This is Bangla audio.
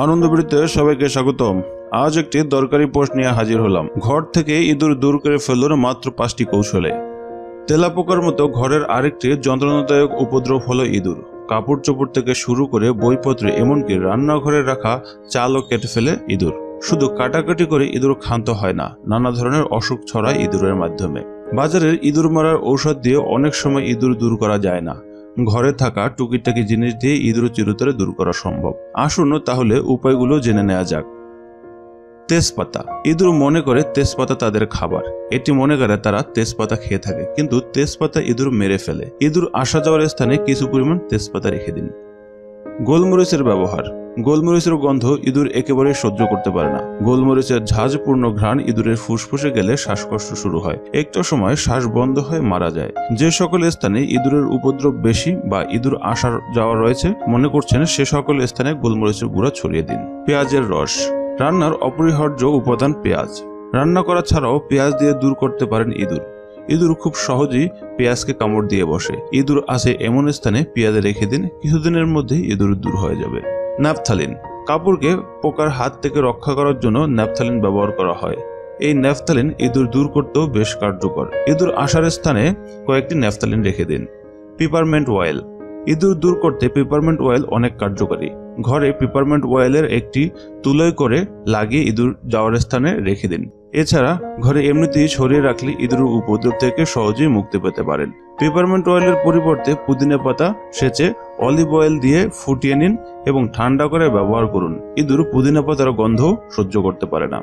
আনন্দবৃত্তে সবাইকে স্বাগতম। আজ একটি দরকারি পোস্ট নিয়ে হাজির হলাম। ঘর থেকে ইঁদুর দূর করে ফেলুন মাত্র পাঁচটি কৌশলে। তেলাপোকার মতো ঘরের আরেকটি যন্ত্রণাদায়ক উপদ্রব হলো ইঁদুর। কাপড় চোপড় থেকে শুরু করে বইপত্রে এমনকি রান্নাঘরে রাখা চালও কেটে ফেলে ইঁদুর। শুধু কাটাকাটি করে ইঁদুর ক্ষান্ত হয় না, নানা ধরনের অসুখ ছড়ায় ইঁদুরের মাধ্যমে। বাজারের ইঁদুর মারার ঔষধ দিয়ে অনেক সময় ইঁদুর দূর করা যায় না। ঘরে থাকা টুকিটাকি জিনিস দিয়ে ইঁদুর চিরতরে দূর করা সম্ভব। আসুন তাহলে উপায়গুলো জেনে নেওয়া যাক। তেজপাতা। ইঁদুর মনে করে তেজপাতা তাদের খাবার। এটি মনে করে তারা তেজপাতা খেয়ে থাকে, কিন্তু তেজপাতা ইঁদুর মেরে ফেলে। ইঁদুর আসা যাওয়ার স্থানে কিছু পরিমাণ তেজপাতা রেখে দিন। গোলমরিচের ব্যবহার। গোলমরিচের গন্ধ ইঁদুর একেবারেই সহ্য করতে পারে না। গোলমরিচের ঝাঁজপূর্ণ ঘ্রাণ ইঁদুরের ফুসফুসে গেলে শ্বাসকষ্ট শুরু হয়। একটু সময় শ্বাস বন্ধ হয়ে মারা যায়। যে সকল স্থানে ইঁদুরের উপদ্রব বেশি বা ইঁদুর আসার যাওয়া রয়েছে, মনে করছেন সে সকল স্থানে গোলমরিচের গুঁড়া ছড়িয়ে দিন। পেঁয়াজের রস। রান্নার অপরিহার্য উপাদান পেঁয়াজ। রান্না করা ছাড়াও পেঁয়াজ দিয়ে দূর করতে পারেন ইঁদুর। ইঁদুর খুব সহজেই পেঁয়াজকে কামড় দিয়ে বসে। ইঁদুর আসে এমন স্থানে পেঁয়াজে রেখে দিন, কিছুদিনের মধ্যেই ইঁদুর দূর হয়ে যাবে। ন্যাপথালিন। কাপড়কে পোকার হাত থেকে রক্ষা করার জন্য ন্যাপথালিন ব্যবহার করা হয়। এই ন্যাপথালিন ইঁদুর দূর করতেও বেশ কার্যকর। ইঁদুর আসার স্থানে কয়েকটি ন্যাপথালিন রেখে দিন। পিপারমেন্ট অয়েল ইঁদুর দূর করতে পিপারমেন্ট অয়েল অনেক কার্যকারী। ঘরে পিপারমেন্ট অয়েলের একটি তুলোয় করে লাগিয়ে ইঁদুর যাওয়ার স্থানে রেখে দিন। এছাড়া ঘরে এমনিতেই ছড়িয়ে রাখলে ইঁদুরের উপদ্রব থেকে সহজেই মুক্তি পেতে পারেন। পেপারমেন্ট অয়েলের পরিবর্তে পুদিনা পাতা সেচে অলিভ অয়েল দিয়ে ফুটিয়ে নিন এবং ঠান্ডা করে ব্যবহার করুন। ইঁদুর পুদিনা পাতার গন্ধ সহ্য করতে পারে না।